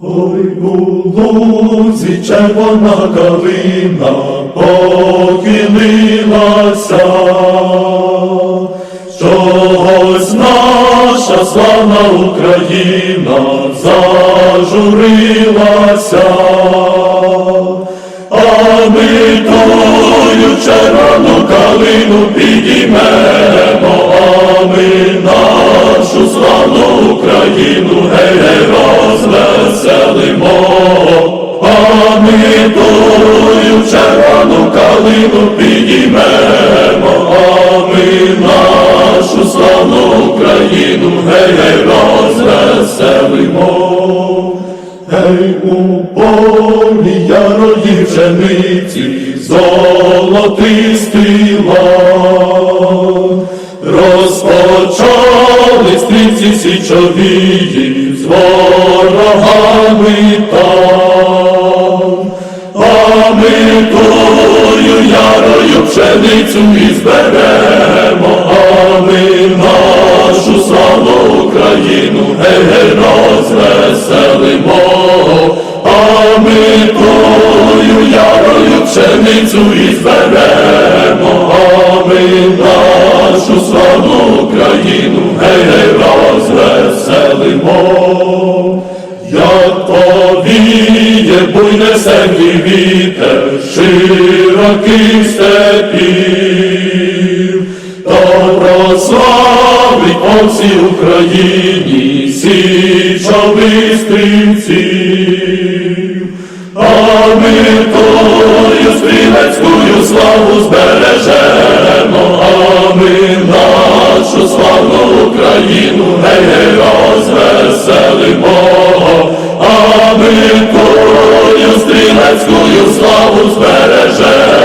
Ой, у лузі червона калина похилилася, чогось наша славна Україна зажурилася, а ми тою червону калину підіймемо, ми тою червону калину підіймемо, а ми нашу славну Україну гей розвеселимо. Гей у полі ярої пшениці золотистий лад. Розпочали стрільці січовії з ворогами тою ярою пшеницю і зберемо, а ми нашу славну Україну гей розвеселимо, а ми тою ярою пшеницю і зберемо, а ми нашу славну Україну гей, гей, розвеселимо. Як повіє буйне землі вітер широких степів, то прославить по всій Україні січових стрільців, а ми тою стрілецькою славу збережемо, а ми нашу славну Україну гей розвеселимо, а ми тою стрілецькою славу збережемо,